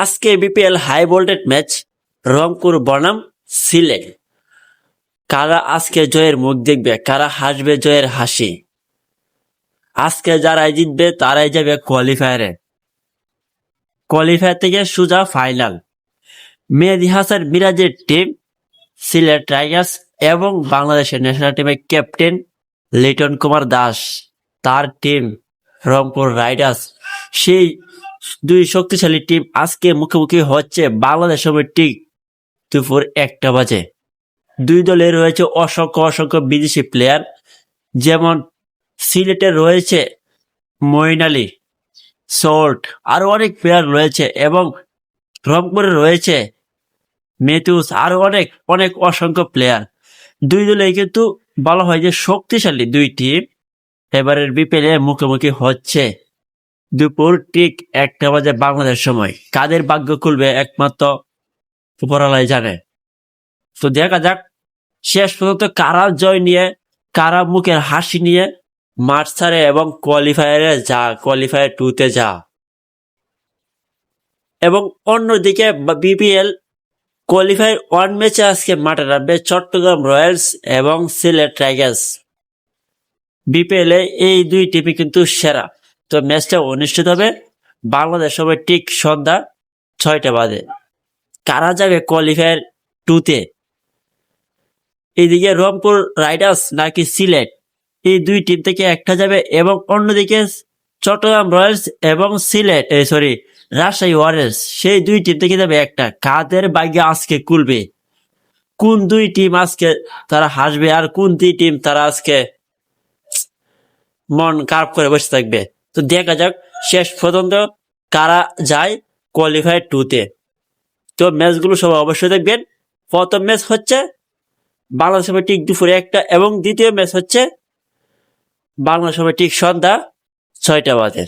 আজকে BPL high voltage match Rangpur, বনাম, সিলেট। কারা আজকে জয়ের মুখ দেখবে? কারা হাসবে জয়ের হাসি? আজকে যারাই জিতবে, তারাই যাবে কোয়ালিফায়ারে কোয়ালিফায়ার থেকে সোজা ফাইনাল মেহেদি হাসান মিরাজের টিম সিলেট টাইগার্স এবং বাংলাদেশের ন্যাশনাল টিমের ক্যাপ্টেন লিটন কুমার দাস। তার টিম রংপুর রাইডার্স সেই দুই শক্তিশালী টিম আজকে মুখোমুখি হচ্ছে বাংলাদেশ সময় ঠিক দুপুর একটা বাজে। দুই দলে রয়েছে অসংখ্য অসংখ্য বিদেশি প্লেয়ার যেমন সিলেটে রয়েছে মঈন আলী সোল্ট আরও অনেক প্লেয়ার রয়েছে এবং রংপুরে রয়েছে মেথুস আরও অনেক অনেক অসংখ্য প্লেয়ার দুই দলে কিন্তু বলা হয় যে শক্তিশালী দুই টিম এবারের বিপিএল মুখোমুখি হচ্ছে। দুপুর ঠিক একটা বাজে বাংলাদেশ সময়। কাদের ভাগ্য খুলবে একমাত্র উপরালাই জানে। তো দেখা যাক, শেষ পর্যন্ত কারা জয় নিয়ে, কারা মুখের হাসি নিয়ে মাঠ ছাড়ে এবং কোয়ালিফায়ারে যা কোয়ালিফায়ার টুতে যা। এবং অন্যদিকে বিপিএল কোয়ালিফায়ার ওয়ান ম্যাচে আজকে মাঠে নামবে চট্টগ্রাম রয়্যালস এবং সিলেট টাইগার্স। বিপিএল এই দুই টিমই কিন্তু সেরা। তো ম্যাচটা অনুষ্ঠিত হবে বাংলাদেশ সময় ঠিক সন্ধ্যা ছয়টা বাজে। কারা যাবে কোয়ালিফায়ার টুতে এইদিকে রংপুর রাইডার্স নাকি সিলেট? এই দুই টিম থেকে একটা যাবে এবং অন্যদিকে চট্টগ্রাম রয়্যালস এবং সিলেট এই সরি রাজশাহী ওয়ারিয়ার্স সেই দুই টিম থেকে যাবে একটা। কাদের ভাগ্যে আজকে কুলবে? কোন দুই টিম আজকে তারা হাসবে আর কোন দুই টিম তারা আজকে মন খারাপ করে বসে থাকবে? তো দেখা যাক শেষ পর্যন্ত কারা যায় কোয়ালিফাই টুতে তো। ম্যাচগুলো সবাই অবশ্যই দেখবেন। প্রথম ম্যাচ হচ্ছে বাংলা সময় ঠিক দুপুরে একটা এবং দ্বিতীয় ম্যাচ হচ্ছে বাংলা সময় ঠিক সন্ধ্যা ছয়টা বাজে।